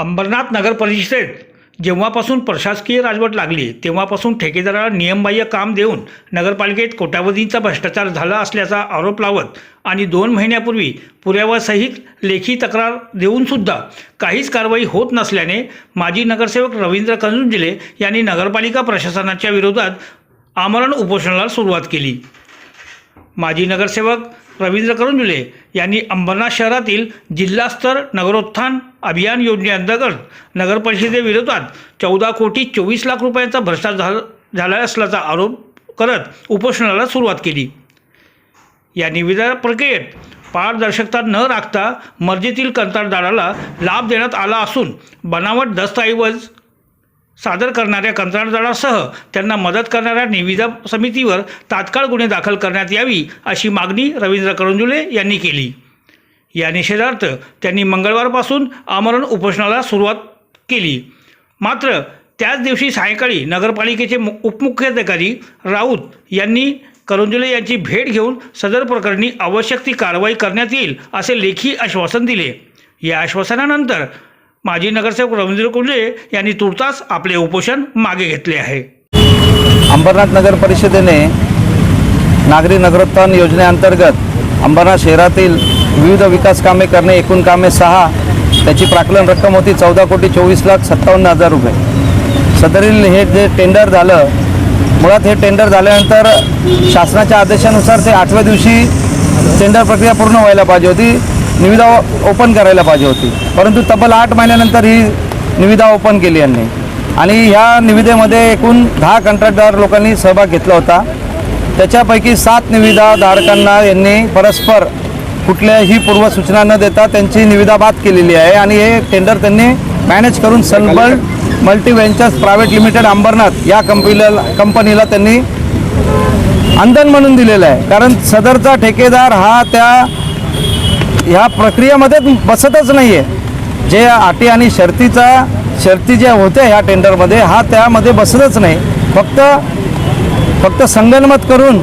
अंबरनाथ नगर परिषदेत जेव्हापासून प्रशासकीय राजवट लागली तेव्हापासून ठेकेदाराला नियमबाह्य काम देऊन नगरपालिकेत कोट्यावधींचा भ्रष्टाचार झाला असल्याचा आरोप लावत आणि दोन महिन्यापूर्वी पुराव्यासहित लेखी तक्रार देऊनसुद्धा काहीच कारवाई होत नसल्याने माजी नगरसेवक रवींद्र कंजुंजिले यांनी नगरपालिका प्रशासनाच्या विरोधात आमरण उपोषणाला सुरुवात केली. माजी नगरसेवक रवींद्र करंजुले यांनी अंबरनाथ शहरातील जिल्हास्तर नगरोत्थान अभियान योजनेअंतर्गत नगरपरिषदेविरोधात चौदा कोटी चोवीस लाख रुपयांचा भ्रष्टाचार झाला झाला असल्याचा आरोप करत उपोषणाला सुरुवात केली. या निविदा प्रक्रियेत पारदर्शकता न राखता मर्जीतील कंत्राटदाराला लाभ देण्यात आला असून बनावट दस्तऐवज सादर करणाऱ्या कंत्राटदारासह त्यांना मदत करणाऱ्या निविदा समितीवर तात्काळ गुन्हे दाखल करण्यात यावी अशी मागणी रवींद्र करंजुले यांनी केली. या निषेधार्थ त्यांनी मंगळवारपासून आमरण उपोषणाला सुरुवात केली. मात्र त्याच दिवशी सायंकाळी नगरपालिकेचे मु उपमुख्याधिकारी राऊत यांनी करंजुले यांची भेट घेऊन सदर प्रकरणी आवश्यक ती कारवाई करण्यात येईल असे लेखी आश्वासन दिले. या आश्वासनानंतर माजी नगरसेवक रवींद्र कुंजे यांनी तुर्तास आपले उपोषण मागे घेतले आहे. अंबरनाथ नगर परिषदेने नागरी नगरोत्थान योजनेअंतर्गत अंबरनाथ शहरातील विविध विकास कामे करणे एकूण कामे सहा. त्याची प्राकलन रक्कम होती चौदा कोटी चोवीस लाख सत्तावन्न हजार रुपये. सदरील हे जे टेंडर झालं मुळात हे टेंडर झाल्यानंतर शासनाच्या आदेशानुसार ते आठव्या दिवशी टेंडर प्रक्रिया पूर्ण व्हायला पाहिजे होती. निविदा ओपन करायला पाहिजे होती. परंतु तब्बल आठ महिन्यानंतर ही निविदा ओपन केली यांनी. आणि ह्या निविदेमध्ये एकूण दहा कंत्राटदार लोकांनी सहभाग घेतला होता. त्याच्यापैकी सात निविदा धारकांना यांनी परस्पर कुठल्याही पूर्वसूचना न देता त्यांची निविदाबाद केलेली आहे आणि हे टेंडर त्यांनी मॅनेज करून Sunbird multi ventures private limited Ambernath या कंपनीला कंपनीला त्यांनी अंधन म्हणून दिलेलं आहे. कारण सदरचा ठेकेदार हा त्या ह्या प्रक्रियेमध्ये बसतच नाही आहे जे अटी आणि शर्तीचा शर्ती ज्या होत्या ह्या टेंडरमध्ये हा त्यामध्ये बसतच नाही. फक्त फक्त संगनमत करून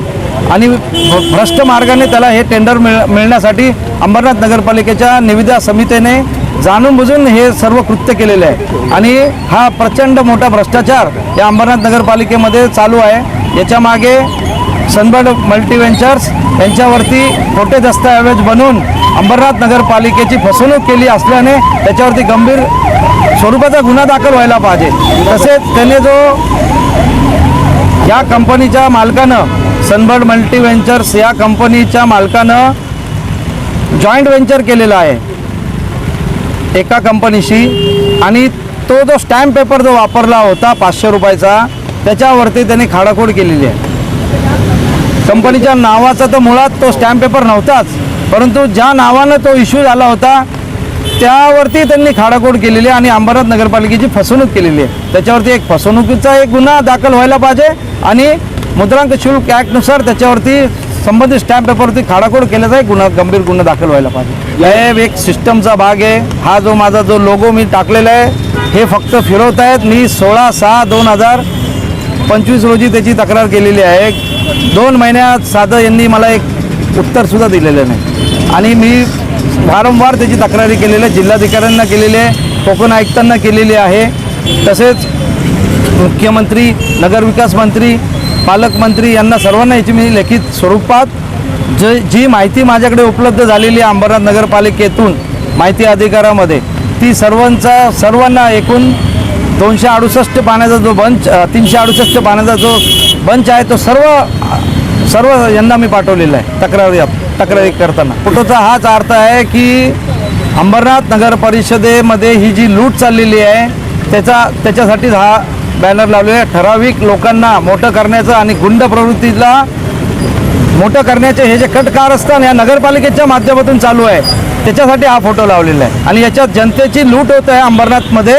आणि भ्रष्ट मार्गाने त्याला हे टेंडर मिळ मिळण्यासाठी अंबरनाथ नगरपालिकेच्या निविदा समितीने जाणून बुजून हे सर्व कृत्य केलेले आहे. आणि हा प्रचंड मोठा भ्रष्टाचार या अंबरनाथ नगरपालिकेमध्ये चालू आहे. याच्या मागे सनबर्ड मल्टीव्हेंचर्स यांच्यावरती खोटे दस्तऐवज बनवून अंबरनाथ नगरपालिकेची फसवणूक केली असल्याने त्याच्यावरती गंभीर स्वरूपाचा गुन्हा दाखल व्हायला पाहिजे. तसेच त्याने जो या कंपनीच्या मालकानं सनबर्ड मल्टी व्हेंचर्स या कंपनीच्या मालकानं जॉईंट व्हेंचर केलेला आहे. एका कंपनीशी. आणि तो जो स्टॅम्प पेपर जो वापरला होता पाचशे रुपयाचा त्याच्यावरती त्यांनी खाडाखोड केलेली आहे. कंपनीच्या नावाचा तर मुळात तो स्टॅम्प पेपर नव्हताच परंतु ज्या नावानं तो इश्यू झाला होता त्यावरती त्यांनी खाडाखोड केलेली आहे आणि अंबरनाथ नगरपालिकेची फसवणूक केलेली आहे. त्याच्यावरती एक फसवणुकीचा एक गुन्हा दाखल व्हायला पाहिजे आणि मुद्रांक शुल्क ॲक्टनुसार त्याच्यावरती संबंधित स्टॅम्प पेपरवरती खाडाखोड केल्याचा एक गुन्हा गंभीर गुन्हा दाखल व्हायला पाहिजे. हे एक सिस्टमचा भाग आहे. हा जो माझा जो लोगो मी टाकलेला आहे हे फक्त फिरवत आहेत. मी सोळा सहा दोन हजार पंचवीस रोजी त्याची तक्रार केलेली आहे. दोन महिन्यात साधं यांनी मला एक उत्तरसुद्धा दिलेलं नाही. आणि मी वारंवार त्याची तक्रारी केलेली आहे. जिल्हाधिकाऱ्यांना केलेली आहे. कोकण आयुक्तांना केलेली आहे. तसेच मुख्यमंत्री नगरविकास मंत्री पालकमंत्री यांना सर्वांना याची मी लिखित स्वरूपात जे जी माहिती माझ्याकडे उपलब्ध झालेली आहे अंबरनाथ नगरपालिकेतून माहिती अधिकारामध्ये ती सर्वांचा सर्वांना एकूण दोनशे अडुसष्ट पाण्याचा जो बंच तीनशे अडुसष्ट पाण्याचा जो बंच आहे तो सर्व सर्व यांना मी पाठवलेला आहे तक्रारी तक्रारी करताना. फोटोचा हाच अर्थ आहे की अंबरनाथ नगर परिषदेमध्ये ही जी लूट चाललेली आहे त्याचा त्याच्यासाठीच हा बॅनर लावलेले आहे ठराविक लोकांना मोठं करण्याचं आणि गुंड प्रवृत्तीला मोठं करण्याचे हे जे कट कारस्थान या नगरपालिकेच्या माध्यमातून चालू आहे त्याच्यासाठी हा फोटो लावलेला आहे. आणि याच्यात जनतेची लूट होत आहे अंबरनाथमध्ये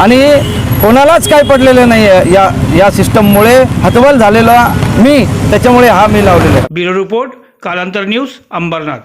आणि कोणालाच काय पडलेलं नाही आहे या या सिस्टममुळे. हतबल झालेला मी त्याच्यामुळे हा मी लावलेला आहे. Bureau report Kalantar news Ambernath.